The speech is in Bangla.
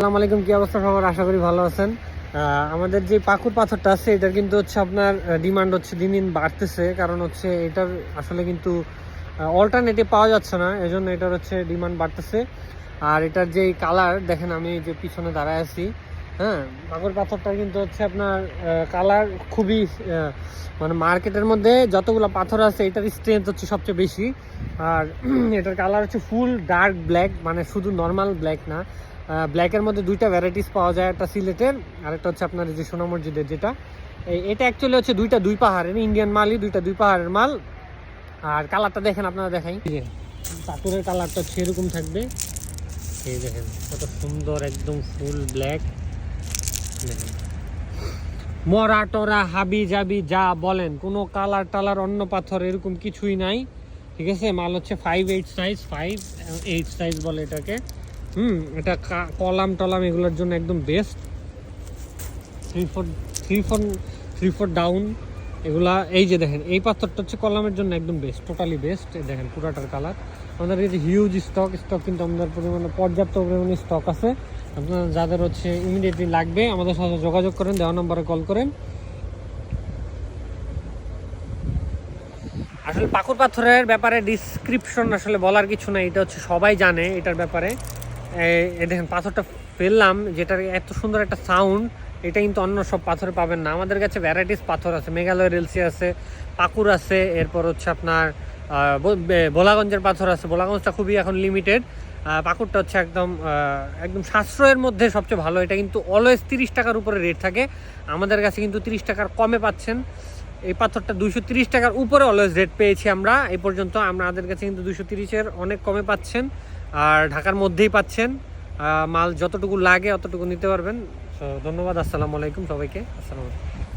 আসসালামু আলাইকুম, কি অবস্থা সবার? আশা করি ভালো আছেন। আমাদের যে পাকুর পাথরটা আছে, এটার কিন্তু হচ্ছে আপনার ডিমান্ড হচ্ছে, দিন দিন বাড়তেছে। কারণ হচ্ছে এটার আসলে কিন্তু অল্টারনেটিভ পাওয়া যাচ্ছে না। এজন্য এটার হচ্ছে ডিমান্ড বাড়তেছে। আর এটার যে কালার দেখেন আমি যে পিছনে দাঁড়ায় আছি। হ্যাঁ পাকুর পাথরটা কিন্তু হচ্ছে আপনার কালার খুবই মানে মার্কেটের মধ্যে যতগুলো পাথর আছে, এটার স্ট্রেংথ হচ্ছে সবচেয়ে বেশি। আর এটার কালার হচ্ছে ফুল ডার্ক ব্ল্যাক মানে শুধু নর্মাল ব্ল্যাক না। ব্ল্যাকের মধ্যে দুইটা ভ্যারাইটিস পাওয়া যায়, একটা সিলেটের আর একটা হচ্ছে আপনার যে সোনা মসজিদের যেটা। এটা অ্যাকচুয়ালি হচ্ছে দুইটা দুই পাহাড়ের ইন্ডিয়ান মালই দুইটা দুই পাহাড়ের মাল। আর কালারটা দেখেন, আপনারা দেখাই। পাথরের কালারটা এরকম থাকবে। এই দেখেন, কত সুন্দর, একদম ফুল ব্ল্যাক মরা টরা, হাবি জাবি যা বলেন, কোনো কালার টালার অন্য পাথর এরকম কিছুই নাই, ঠিক আছে? মাল হচ্ছে five eight size five eight size বলে এটাকে। হুম, এটা কলাম টলাম এগুলোর জন্য একদম best three four three four three four down এগুলা, এই যে দেখেন, এই পাথরটা হচ্ছে কলামের জন্য একদম বেস্ট টোটালি বেস্ট দেখেন, পুরাটার কালার আমাদের এই যে হিউজ স্টক স্টক কিন্তু আমাদের পরিমাণে, পর্যাপ্ত পরিমাণে স্টক আছে। আপনার যাদের হচ্ছে ইমিডিয়েটলি লাগবে, আমাদের সাথে যোগাযোগ করেন, দেওয়া নম্বরে কল করেন। আসলে পাকুর পাথরের ব্যাপারে ডিসক্রিপশন আসলে বলার কিছু নাই, এটা হচ্ছে সবাই জানে এটার ব্যাপারে। দেখেন, পাথরটা ফেললাম, যেটার এত সুন্দর একটা সাউন্ড এটা কিন্তু অন্য সব পাথর পাবেন না। আমাদের কাছে ভ্যারাইটিস পাথর আছে মেঘালয় রেলসি আছে পাকুর আছে এরপর হচ্ছে আপনার আহ, ব- বে- ভোলাগঞ্জের পাথর আছে। ভোলাগঞ্জটা খুবই এখন লিমিটেড পাকুরটা হচ্ছে একদম একদম সাশ্রয়ের মধ্যে সবচেয়ে ভালো। এটা কিন্তু অলওয়েজ তিরিশ টাকার উপরে রেট থাকে। আমাদের কাছে কিন্তু তিরিশ টাকার কমে পাচ্ছেন। এই পাথরটা দুইশো তিরিশ টাকার উপরে অলওয়েজ রেট পেয়েছি আমরা। এই পর্যন্ত আমাদের কাছে কিন্তু দুশো তিরিশের অনেক কমে পাচ্ছেন আর ঢাকার মধ্যেই পাচ্ছেন। মাল যতটুকু লাগে অতটুকু নিতে পারবেন। ধন্যবাদ আসসালামু আলাইকুম সবাইকে। আসসালামু আলাইকুম।